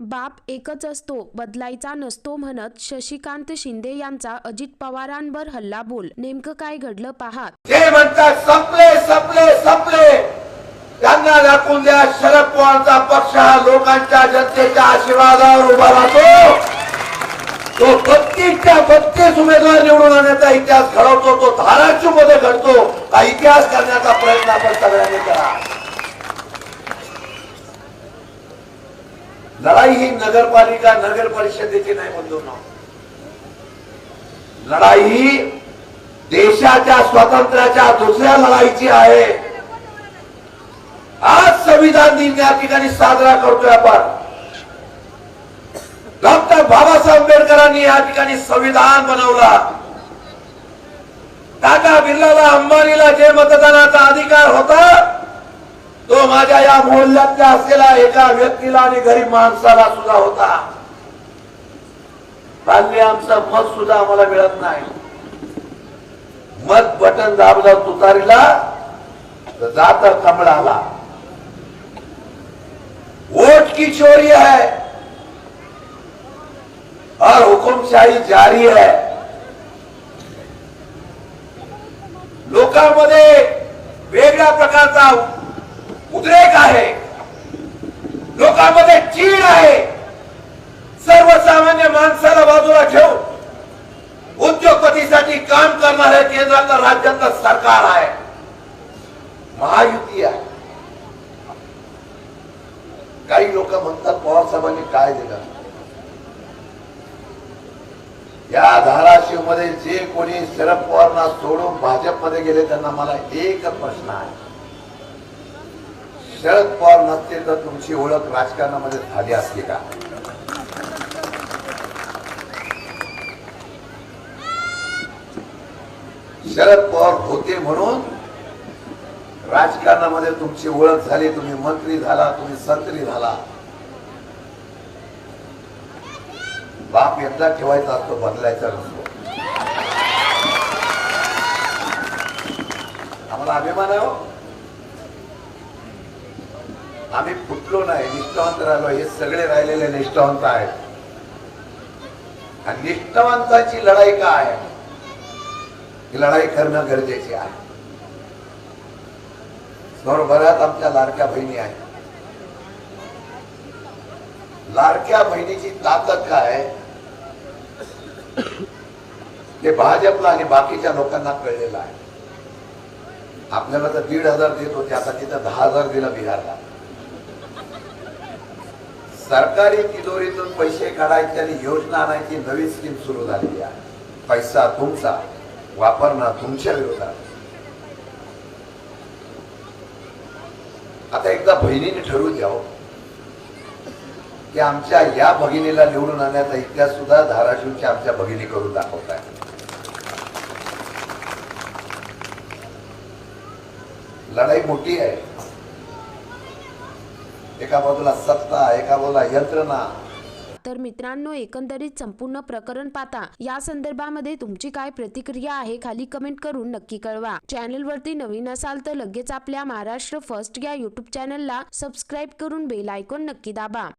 बाप एकच असतो बदलायचा नसतो म्हणत शशिकांत शिंदे यांचा अजित पवारांवर हल्ला बोल. नेमकं काय घडलं पहा. ते म्हणतात संपले संपले संपले. त्यांना दाखवून द्या शरद पवारचा पक्ष हा लोकांच्या जनतेच्या आशीर्वादावर उभा राहतो. तो बत्तीसच्या बत्तीस उमेदवार निवडून आणण्याचा इतिहास घडवतो तो धाराशिवमध्ये घडतो. हा इतिहास करण्याचा प्रयत्न आपण सगळ्यांनी करा. लढाई ही नगरपालिका नगर परिषदेची नाही बंधू लढाई ही देशाच्या स्वातंत्र्याच्या दुसऱ्या लढाईची आहे. आज संविधान दिन या ठिकाणी साजरा करतोय आपण. डॉक्टर बाबासाहेब आंबेडकरांनी या ठिकाणी संविधान बनवला. टाटा बिर्लाला अंबानीला जे मतदानाचा अधिकार होता माझ्या या मोहल्ल्यातल्या असलेल्या एका व्यक्तीला आणि गरीब माणसाला सुद्धा होता. हल्ली आमचं मत सुद्धा आम्हाला मिळत नाही. मत बटन दाबलं तुतारीला तर जात कमळाला. वोट की चोरी है? और हुकुमशाही जारी है? लोकांमध्ये वेगळ्या प्रकारचा उद्रेक आहे. लोकांमध्ये चीड आहे. सर्वसामान्य माणसाला बाजूला ठेवून उद्योगपतीसाठी काम करणारे केंद्रातलं राज्यातलं सरकार आहे. महायुती आहे. काही लोक म्हणतात पवार साहेबांनी काय दिलं? या धाराशिवमध्ये जे कोणी शरद पवारना सोडून भाजपमध्ये गेले त्यांना मला एक प्रश्न आहे. शरद पवार नसते तर तुमची ओळख राजकारणामध्ये झाली असते का? शरद पवार होते म्हणून राजकारणामध्ये तुमची ओळख झाली तुम्ही मंत्री झाला तुम्ही संत्री झाला. बाप एकदा ठेवायचा असतो बदलायचा नसतो. आम्हाला अभिमान आहे हो. आम्ही फुटलो नाही निष्ठावंत राहिलो. हे सगळे राहिलेले निष्ठावंत आहेत. आणि निष्ठावंताची लढाई काय आहे? ही लढाई करणं गरजेची आहे. बरोबरात आमच्या लाडक्या बहिणी आहेत. लाडक्या बहिणीची ताकद काय ते भाजपला आणि बाकीच्या लोकांना कळलेलं आहे. आपल्याला तर दीड हजार देत होते आता तिथं दहा हजार दिला बिहारला. सरकारी तिजोरीतून पैसे काढायचे आणि योजना आणायची नवी स्कीम सुरू झालेली आहे. पैसा तुमचा वापरणं तुमच्या विरोधात. आता एकदा बहिणीने ठरवू द्यावं हो. की आमच्या या भगिनीला निवडून आणण्याचा इतिहास सुद्धा धाराशिवच्या आमच्या भगिनी करून दाखवत आहे लढाई मोठी आहे. एका बाजूला सत्ता एका बाजूला यंत्रणा. तर मित्रांनो एकंदरीत संपूर्ण प्रकरण पाहता या संदर्भामध्ये तुमची काय प्रतिक्रिया आहे खाली कमेंट करून नक्की कळवा. चॅनलवरती नवीन असाल तर लगेच आपल्या महाराष्ट्र फर्स्ट या युट्यूब चॅनलला सबस्क्राईब करून बेल आयकॉन नक्की दाबा.